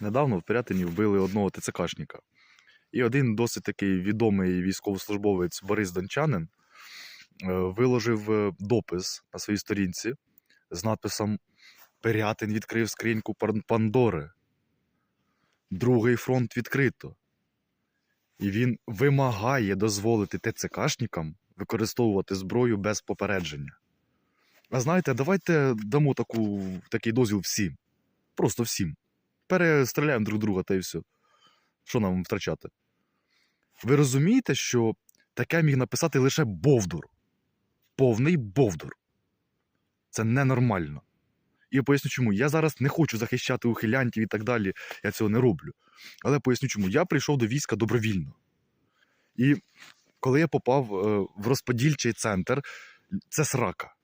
Недавно в Пирятині вбили одного ТЦКшника. І один досить такий відомий військовослужбовець Борис Дончанин е, виложив е, допис на своїй сторінці з надписом Пирятин відкрив скриньку Пандори. Другий фронт відкрито. І він вимагає дозволити ТЦКшникам використовувати зброю без попередження. А знаєте, давайте дамо таку, такий дозвіл всім. Просто всім. Перестріляємо друг друга та й все. Що нам втрачати? Ви розумієте, що таке міг написати лише Бовдур. Повний Бовдур. Це ненормально. І я поясню чому. Я зараз не хочу захищати ухилянтів і так далі. Я цього не роблю. Але поясню чому. Я прийшов до війська добровільно. І коли я попав е, в розподільчий центр, це срака.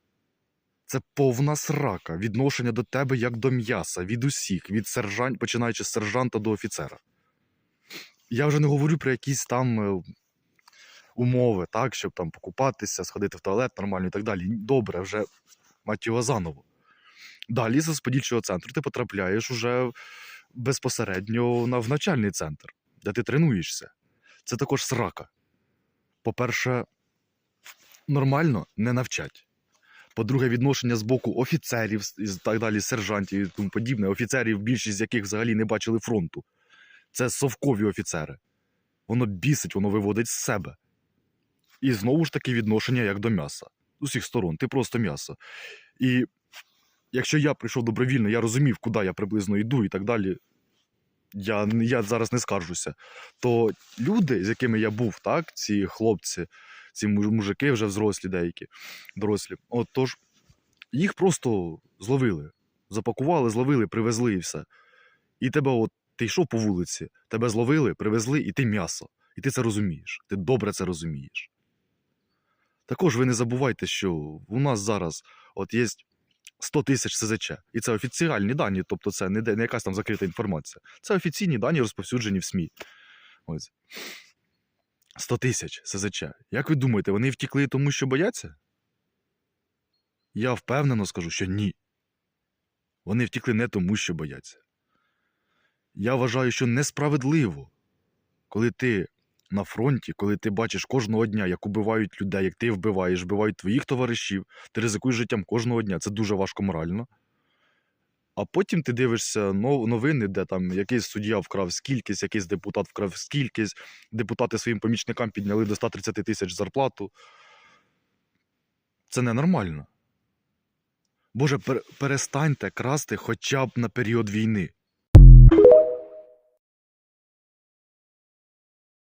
Це повна срака. Відношення до тебе як до м'яса, від усіх, від сержант, починаючи з сержанта до офіцера. Я вже не говорю про якісь там е, умови, так, щоб там покупатися, сходити в туалет нормально і так далі. Добре, вже мать його заново. Далі з розподільчого центру ти потрапляєш уже безпосередньо в навчальний центр, де ти тренуєшся. Це також срака. По-перше, нормально не навчать. По-друге, відношення з боку офіцерів і так далі, сержантів і тому подібне, офіцерів, більшість з яких взагалі не бачили фронту. Це совкові офіцери. Воно бісить, воно виводить з себе. І знову ж таки відношення як до м'яса. З усіх сторон, ти просто м'ясо. І якщо я прийшов добровільно, я розумів, куди я приблизно йду і так далі. Я, я зараз не скаржуся. То люди, з якими я був, так, ці хлопці, ці мужики вже взрослі деякі, дорослі. От тож їх просто зловили. Запакували, зловили, привезли і все. І тебе, от ти йшов по вулиці, тебе зловили, привезли, і ти м'ясо. І ти це розумієш. Ти добре це розумієш. Також ви не забувайте, що у нас зараз от є 100 тисяч СЗЧ. І це офіціальні дані, тобто це не, не якась там закрита інформація. Це офіційні дані, розповсюджені в СМІ. Ось. 100 тисяч СЗЧ. Як ви думаєте, вони втікли тому, що бояться? Я впевнено скажу, що ні. Вони втікли не тому, що бояться. Я вважаю, що несправедливо, коли ти на фронті, коли ти бачиш кожного дня, як убивають людей, як ти вбиваєш, вбивають твоїх товаришів, ти ризикуєш життям кожного дня. Це дуже важко морально. А потім ти дивишся новини, де там якийсь суддя вкрав скількись, якийсь депутат вкрав скількись, депутати своїм помічникам підняли до 130 тисяч зарплату. Це ненормально. Боже, перестаньте красти хоча б на період війни.